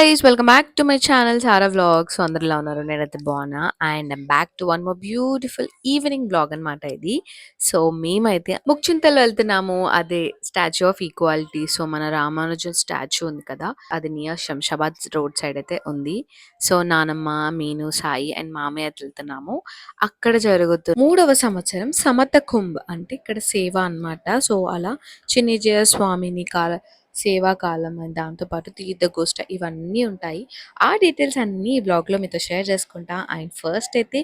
Guys welcome back to my channel Sara vlogs అందరిలో ఉన్నారు? నేనైతే బాగున్నా. And back to one more beautiful evening vlog అన్నమాట ఇది. సో మేమైతే ముక్చింతలు వెళ్తున్నాము. అదే స్టాచ్యూ ఆఫ్ ఈక్వాలిటీ సో మన రామానుజన్ స్టాచ్యూ ఉంది కదా? అది నియర్ శంషాబాద్ రోడ్ సైడ్ అయితే ఉంది. సో నానమ్మ మీను సాయి అండ్ మామయ్య వెళ్తున్నాము. అక్కడ జరుగుతుంది మూడవ సంవత్సరం సమత కుంభ్. అంటే ఇక్కడ సేవ అన్నమాట. సో అలా చిన్నిజయ స్వామిని కాల సేవా కాలం అండ్ దాంతోపాటు తీర్థగోష్ఠ ఇవన్నీ ఉంటాయి. ఆ డీటెయిల్స్ అన్నీ ఈ బ్లాగ్లో మీతో షేర్ చేసుకుంటా. అండ్ ఫస్ట్ అయితే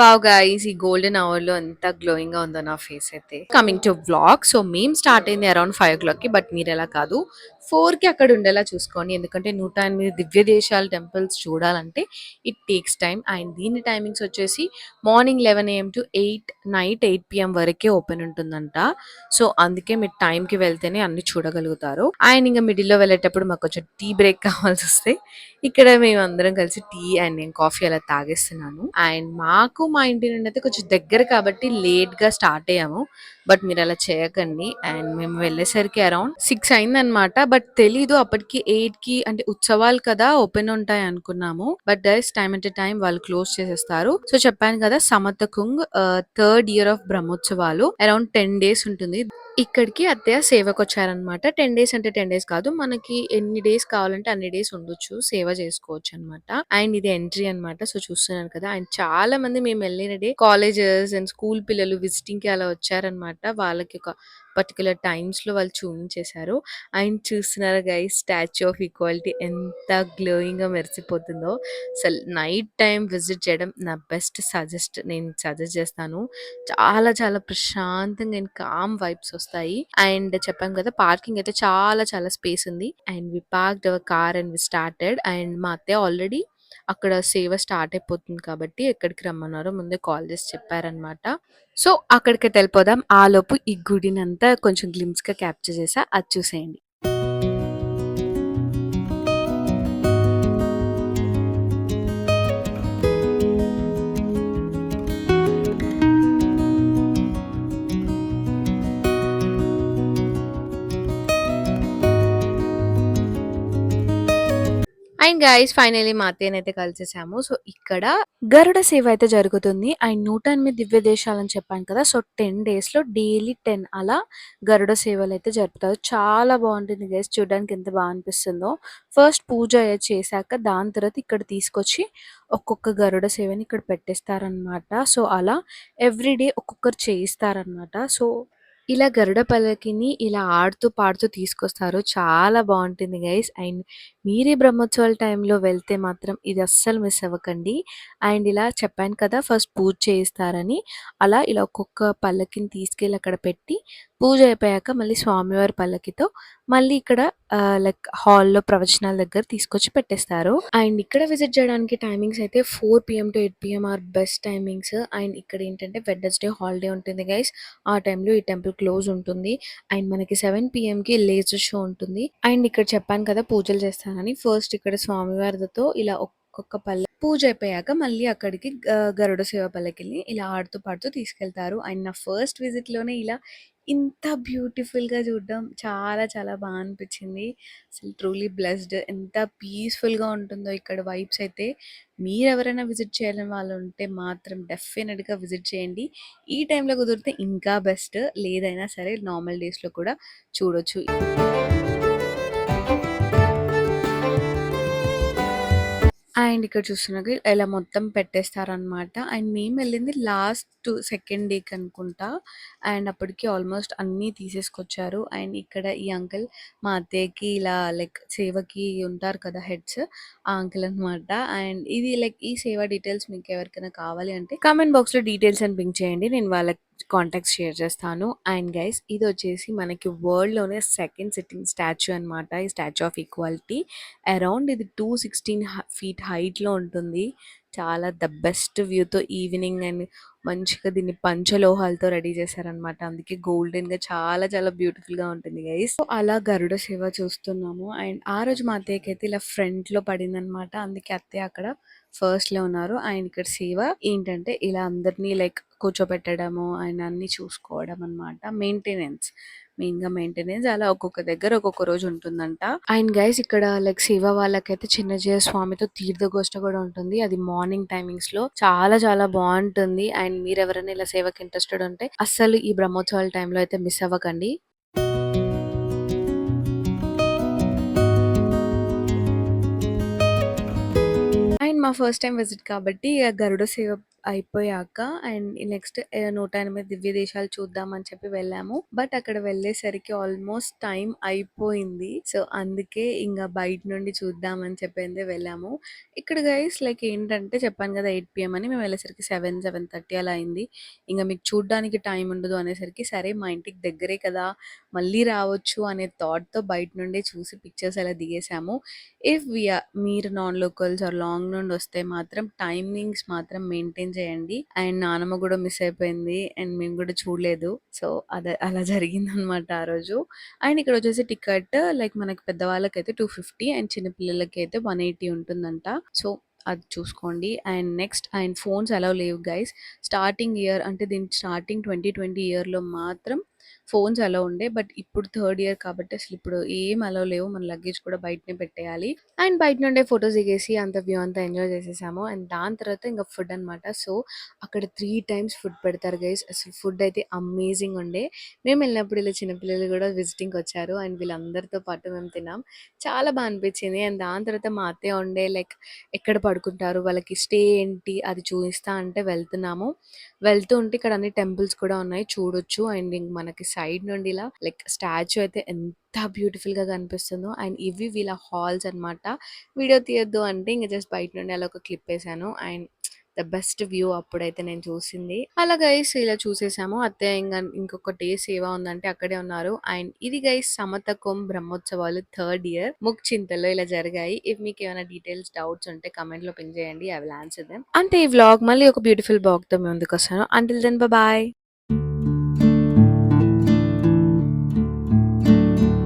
వావ్ గైస్ ఈ గోల్డెన్ అవర్లో ఎంత గ్లోయింగ్గా ఉందో నా ఫేస్ అయితే. కమింగ్ టు వ్లాగ్ సో మేము స్టార్ట్ అయింది అరౌండ్ ఫైవ్ ఓ క్లాక్కి బట్ మీరు ఎలా కాదు ఫోర్కి అక్కడ ఉండేలా చూసుకోండి. ఎందుకంటే నూట ఎనిమిది దివ్య దేశాల టెంపుల్స్ చూడాలంటే ఇట్ టేక్స్ టైం అండ్ దీని టైమింగ్స్ వచ్చేసి morning eleven AM to eight night eight PM వరకే ఓపెన్ ఉంటుందంట. సో అందుకే మీరు టైం కి వెళ్తేనే అన్ని చూడగలుగుతారు. అండ్ ఇంకా మిడిల్లో వెళ్ళేటప్పుడు మాకు కొంచెం టీ బ్రేక్ కావాల్సి వస్తే ఇక్కడ మేము అందరం కలిసి టీ అండ్ నేను కాఫీ అలా తాగేస్తున్నాను. అండ్ మాకు మా ఇంటి నుండి అయితే కొంచెం దగ్గర కాబట్టి లేట్గా స్టార్ట్ అయ్యాము. బట్ మీరు అలా చేయకండి. అండ్ మేము వెళ్ళేసరికి అరౌండ్ సిక్స్ అయిందనమాట బట్ తెలీదు అప్పటికి ఎయిట్కి అంటే ఉత్సవాలు కదా ఓపెన్ ఉంటాయి అనుకున్నాము. బట్ దైస్ టైం అంటే టైం వాళ్ళు క్లోజ్ చేసేస్తారు. సో చెప్పాను కదా Samatha kung third year of బ్రహ్మోత్సవాలు. అరౌండ్ టెన్ డేస్ ఉంటుంది. ఇక్కడికి అత్తయ్య సేవకు వచ్చారనమాట టెన్ డేస్ అంటే టెన్ డేస్ కాదు. మనకి ఎన్ని డేస్ కావాలంటే అన్ని డేస్ ఉండొచ్చు. సేవ చేసుకోవచ్చు అనమాట అండ్ ఇది ఎంట్రీ అన్నమాట. సో చూస్తున్నాను కదా. అండ్ చాలా మంది మేము వెళ్ళిన డే కాలేజెస్ అండ్ స్కూల్ పిల్లలు విజిటింగ్కి అలా వచ్చారనమాట వాళ్ళకి ఒక పర్టికులర్ టైమ్స్లో వాళ్ళు చూపించేశారు అండ్ చూస్తున్నారు గై స్టాచ్యూ ఆఫ్ ఈక్వాలిటీ ఎంత గ్లోయింగ్గా మెరిసిపోతుందో. అసలు నైట్ టైం విజిట్ చేయడం నా బెస్ట్ సజెస్ట్ నేను సజెస్ట్ చేస్తాను. చాలా చాలా ప్రశాంతంగా అండ్ కామ్ వైబ్స్ వస్తాయి. అండ్ చెప్పాను కదా పార్కింగ్ అయితే చాలా చాలా స్పేస్ ఉంది. And we parked our car and we started and మా అత్తయ్య ఆల్రెడీ అక్కడ సేవ స్టార్ట్ అయిపోతుంది కాబట్టి ఎక్కడికి రమ్మన్నారో ముందే కాల్ చేసి చెప్పారనమాట సో అక్కడికి వెళ్ళిపోదాం. ఆ లోపు ఈ గుడినంతా కొంచెం గ్లిమ్స్గా క్యాప్చర్ చేసా. అది చూసేయండి. అండ్ గైస్ ఫైనలీ మా అత్తయ్యని అయితే కలిసేసాము. సో ఇక్కడ గరుడ సేవ అయితే జరుగుతుంది. అండ్ నూట ఎనిమిది దివ్య దేశాలు అని చెప్పాను కదా. సో టెన్ డేస్లో డైలీ టెన్ అలా గరుడ సేవలు అయితే జరుపుతారు. చాలా బాగుంటుంది గైస్ చూడడానికి ఎంత బాగా అనిపిస్తుందో. ఫస్ట్ పూజ చేశాక దాని తర్వాత ఇక్కడ తీసుకొచ్చి ఒక్కొక్క గరుడ సేవని ఇక్కడ పెట్టేస్తారనమాట సో అలా ఎవ్రీడే ఒక్కొక్కరు చేయిస్తారనమాట సో ఇలా గరుడ పల్లకిని ఇలా ఆడుతూ పాడుతూ తీసుకొస్తారు చాలా బాగుంటుంది గైస్. అండ్ మీరే బ్రహ్మోత్సవాల టైంలో వెళ్తే మాత్రం ఇది అస్సలు మిస్ అవ్వకండి. అండ్ ఇలా చెప్పాను కదా ఫస్ట్ పూజ చేయిస్తారని. అలా ఇలా ఒక్కొక్క పల్లకిని తీసుకెళ్ళి అక్కడ పెట్టి పూజ అయిపోయాక మళ్ళీ స్వామివారి పల్లకితో మళ్ళీ ఇక్కడ లైక్ హాల్లో ప్రవచనాల దగ్గర తీసుకొచ్చి పెట్టేస్తారు. అండ్ ఇక్కడ విజిట్ చేయడానికి టైమింగ్స్ అయితే four PM to eight PM are best timings and ఇక్కడ ఏంటంటే వెడ్నెస్డే హాలిడే ఉంటుంది గైస్ ఆ టైంలో ఈ టెంపుల్ క్లోజ్ ఉంటుంది. అండ్ మనకి సెవెన్ పిఎం కి లేజర్ షో ఉంటుంది. అండ్ ఇక్కడ చెప్పాను కదా పూజలు చేస్తానని. ఫస్ట్ ఇక్కడ స్వామివారితో ఇలా ఒక్కొక్క పల్లె పూజ అయిపోయాక మళ్ళీ అక్కడికి గరుడ సేవ పల్లెకెళ్ళి ఇలా ఆడుతూ పాడుతూ తీసుకెళ్తారు. అండ్ నా ఫస్ట్ విజిట్లోనే ఇలా ఇంత బ్యూటిఫుల్గా చూడడం చాలా చాలా బాగా అనిపించింది అసలు ట్రూలీ బ్లెస్డ్. ఎంత పీస్ఫుల్గా ఉంటుందో ఇక్కడ వైబ్స్ అయితే. మీరు ఎవరైనా విజిట్ చేయాలని వాళ్ళు ఉంటే మాత్రం డెఫినెట్గా విజిట్ చేయండి. ఈ టైంలో కుదిరితే ఇంకా బెస్ట్. లేదైనా సరే నార్మల్ డేస్లో కూడా చూడొచ్చు. అండ్ ఇక్కడ చూస్తున్నారు ఇలా మొత్తం పెట్టేస్తారనమాట అండ్ మేము వెళ్ళింది లాస్ట్ సెకండ్ డేకి అనుకుంటా. అండ్ అప్పటికి ఆల్మోస్ట్ అన్నీ తీసేసుకొచ్చారు. అండ్ ఇక్కడ ఈ అంకుల్ మా అత్తయ్యకి ఇలా లైక్ సేవకి ఉంటారు కదా హెడ్స్ ఆ అంకుల్ అన్నమాట. అండ్ ఇది లైక్ ఈ సేవ డీటెయిల్స్ మీకు ఎవరికైనా కావాలి అంటే కామెంట్ బాక్స్లో డీటెయిల్స్ అని పింక్ చేయండి. నేను వాళ్ళకి కాంటాక్ట్స్ షేర్ చేస్తాను. అండ్ గైస్ ఇది వచ్చేసి మనకి వరల్డ్లోనే సెకండ్ సిట్టింగ్ స్టాచ్యూ అన్నమాట. ఈ స్టాచ్యూ ఆఫ్ ఈక్వాలిటీ అరౌండ్ ఇది టూ సిక్స్టీన్ ఫీట్ హైట్లో ఉంటుంది. చాలా ద బెస్ట్ వ్యూతో ఈవినింగ్ అండ్ మంచిగా దీన్ని పంచలోహాలతో రెడీ చేశారనమాట అందుకే గోల్డెన్గా చాలా చాలా బ్యూటిఫుల్గా ఉంటుంది గైస్. అలా గరుడ సేవ చూస్తున్నాము. అండ్ ఆ రోజు మా అత్తయ్యకి అయితే ఇలా ఫ్రంట్లో అందుకే అత్తయ్య అక్కడ ఫస్ట్లో ఉన్నారు. ఆయన ఇక్కడ సేవ ఏంటంటే ఇలా అందరినీ లైక్ కూర్చోబెట్టడము ఆయన అన్ని చూసుకోవడం అన్నమాట మెయింటెనెన్స్. మెయిన్గా మెయింటెనెన్స్ అలా ఒక్కొక్క దగ్గర ఒక్కొక్క రోజు ఉంటుందంట. అండ్ గైస్ ఇక్కడ లైక్ శివ వాళ్ళకైతే చిన్నజయ స్వామితో తీర్థగోష్ఠ కూడా ఉంటుంది. అది మార్నింగ్ టైమింగ్స్లో చాలా చాలా బాగుంటుంది. అండ్ మీరు ఎవరైనా ఇలా సేవకి ఇంట్రెస్టెడ్ ఉంటే అస్సలు ఈ బ్రహ్మోత్సవాల టైంలో అయితే మిస్ అవ్వకండి. అండ్ మా ఫస్ట్ టైం విజిట్ కాబట్టి గరుడ సేవ అయిపోయాక అండ్ నెక్స్ట్ నూట ఎనిమిది దివ్య దేశాలు చూద్దాం అని చెప్పి వెళ్ళాము. బట్ అక్కడ వెళ్ళేసరికి ఆల్మోస్ట్ టైం అయిపోయింది. సో అందుకే ఇంకా బయట నుండి చూద్దాం అని చెప్పిందే వెళ్ళాము. ఇక్కడ గైస్ లైక్ ఏంటంటే చెప్పాను కదా ఎయిట్ పిఎం అని మేము వెళ్ళేసరికి సెవెన్ సెవెన్ థర్టీ అలా అయింది. ఇంకా మీకు చూడడానికి టైం ఉండదు అనేసరికి సరే మా ఇంటికి దగ్గరే కదా మళ్ళీ రావచ్చు అనే థాట్తో బయట నుండి చూసి పిక్చర్స్ అలా దిగేసాము. ఇఫ్ మీరు నాన్ లోకల్స్ ఆర్ లాంగ్ నుండి వస్తే మాత్రం టైమింగ్స్ మాత్రం మెయింటైన్ చేయండి. అండ్ నానమ్మ కూడా మిస్ అయిపోయింది. అండ్ మేము కూడా చూడలేదు. సో అదే అలా జరిగింది అనమాట ఆ రోజు. అండ్ ఇక్కడ వచ్చేసి టికెట్ లైక్ మనకి పెద్దవాళ్ళకైతే టూ ఫిఫ్టీ అండ్ చిన్నపిల్లలకి అయితే వన్ ఎయిటీ ఉంటుందంట. సో అది చూసుకోండి. And next and phones allow లేవు గైస్. స్టార్టింగ్ ఇయర్ అంటే దీని స్టార్టింగ్ ట్వంటీ ట్వంటీ ఇయర్లో మాత్రం ఫోన్స్ అలా ఉండే బట్ ఇప్పుడు థర్డ్ ఇయర్ కాబట్టి అసలు ఇప్పుడు ఏం అలా లేవు. మన లగేజ్ కూడా బయటనే పెట్టేయాలి. అండ్ బయట నుండే ఫొటోస్ దిగేసి అంత వ్యూ అంతా ఎంజాయ్ చేసేసాము. అండ్ దాని తర్వాత ఇంకా ఫుడ్ అన్నమాట. సో అక్కడ త్రీ టైమ్స్ ఫుడ్ పెడతారు గైస్. అసలు ఫుడ్ అయితే అమేజింగ్ ఉండే. మేము వెళ్ళినప్పుడు ఇలా చిన్నపిల్లలు కూడా విజిటింగ్ వచ్చారు. అండ్ వీళ్ళందరితో పాటు మేము తిన్నాం. చాలా బాగా అనిపించింది. అండ్ దాని తర్వాత మా అత్తయ్య ఉండే లైక్ ఎక్కడ పడుకుంటారు వాళ్ళకి స్టే ఏంటి అది చూపిస్తా అంటే వెళ్తున్నాము. వెళ్తూ ఉంటే ఇక్కడ అన్ని టెంపుల్స్ కూడా ఉన్నాయి. చూడొచ్చు. అండ్ ఇంక మనకి సైడ్ నుండి ఇలా లైక్ స్టాచ్యూ అయితే ఎంత బ్యూటిఫుల్గా కనిపిస్తుందో. అండ్ ఇవి వీళ్ళ హాల్స్ అన్నమాట. వీడియో తీయొద్దు అంటే ఇంకా జస్ట్ బయట నుండి అలా ఒక క్లిప్ వేసాను. అండ్ ద బెస్ట్ వ్యూ అప్పుడైతే నేను చూసింది. అలా గైస్ ఇలా చూసేసాము. అత్తయ్య ఇంకా ఇంకొక డే సేవ ఉందంటే అక్కడే ఉన్నారు. అండ్ ఇది గైస్ సమతకం బ్రహ్మోత్సవాలు థర్డ్ ఇయర్. ముక్ చింతలో ఇలా జరిగాయి. ఇఫ్ మీకు ఏమైనా డీటెయిల్స్ డౌట్స్ ఉంటే కమెంట్లో పిన్ చేయండి. I will answer them. అంతే ఈ వ్లాగ్ మళ్ళీ ఒక బ్యూటిఫుల్ బ్లాగ్తో ముందుకు వస్తాను అంటిల్ దెన్ బాయ్.